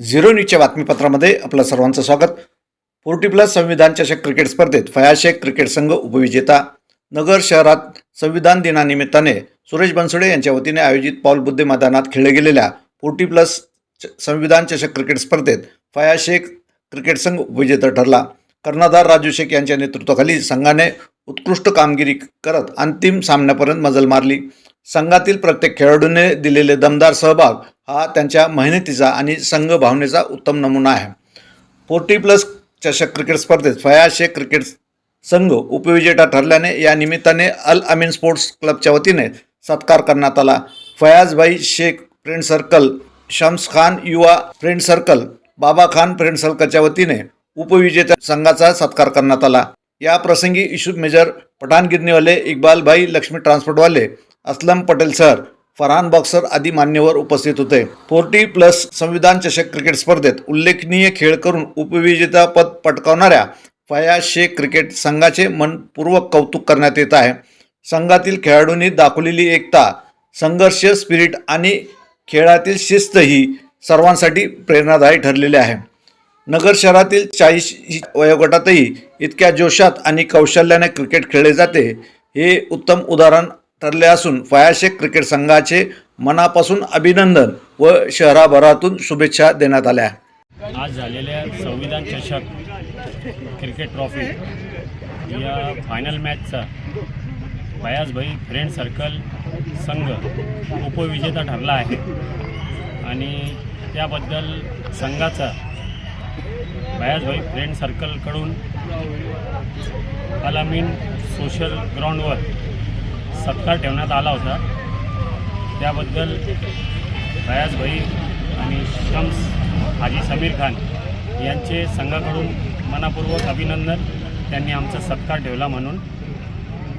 Zero न्यूजच्या बातमीपत्रामध्ये आपलं सर्वांचं स्वागत. फोर्टी प्लस संविधान चषक क्रिकेट स्पर्धेत फया शेख क्रिकेट संघ उपविजेता. नगर शहरात संविधान दिनानिमित्ताने सुरेश बनसोडे यांच्या वतीने आयोजित पाऊल बुद्धे मैदानात खेळल्या गेलेल्या फोर्टी प्लस च- संविधान चषक क्रिकेट स्पर्धेत फया शेख क्रिकेट संघ उपविजेता ठरला. कर्णधार राजू शेख यांच्या नेतृत्वाखाली संघाने उत्कृष्ट कामगिरी करत अंतिम सामन्यापर्यंत मजल मारली. संघातील प्रत्येक खेळाडूने दिलेले दमदार सहभाग हा त्यांच्या मेहनतीचा आणि संघ भावनेचा उत्तम नमुना आहे. फोर्टी प्लस चषक क्रिकेट स्पर्धेत फयाज शेख क्रिकेट संघ उपविजेता ठरल्याने या निमित्ताने अल अमीन स्पोर्ट्स क्लबच्या वतीने सत्कार करण्यात आला. फयाजभाई शेख फ्रेंड सर्कल शम्स खान युवा फ्रेंड सर्कल बाबा खान फ्रेंड सर्कलच्या वतीने उपविजेत्या संघाचा सत्कार करण्यात आला. या प्रसंगी इशू मेजर पठाण गिरणीवाले इक्बालभाई लक्ष्मी ट्रान्सपोर्टवाले असलम पटेल सर फरहान बॉक्सर आदी मान्यवर उपस्थित होते. फोर्टी प्लस संविधान चषक क्रिकेट स्पर्धेत उल्लेखनीय खेळ करून उपविजेतापद पटकावणाऱ्या फया शेख क्रिकेट संघाचे मनपूर्वक कौतुक करण्यात येत आहे. संघातील खेळाडूंनी दाखवलेली एकता संघर्ष स्पिरिट आणि खेळातील शिस्त ही सर्वांसाठी प्रेरणादायी ठरलेली आहे. नगर शहरातील चाळीस वयोगटातही इतक्या जोशात आणि कौशल्याने क्रिकेट खेळले जाते हे उत्तम उदाहरण ठरले असून फयाशेख क्रिकेट संघाचे मनापासून अभिनंदन व शहराभरातून शुभेच्छा देण्यात आल्या. आज झालेल्या संविधान चषक क्रिकेट ट्रॉफी या फायनल मॅचचा फयाजभाई फ्रेंड सर्कल संघ उपविजेता ठरला आहे. आणि त्याबद्दल संघाचा फयाजभाई फ्रेंड सर्कलकडून अलामीन सोशल ग्राउंडवर सत्कार ठेवण्यात आला होता. त्याबद्दल फयाजभाई आणि शम्स हाजी समीर खान यांचे संघाकडून मनापूर्वक अभिनंदन. त्यांनी आमचा सत्कार ठेवला म्हणून.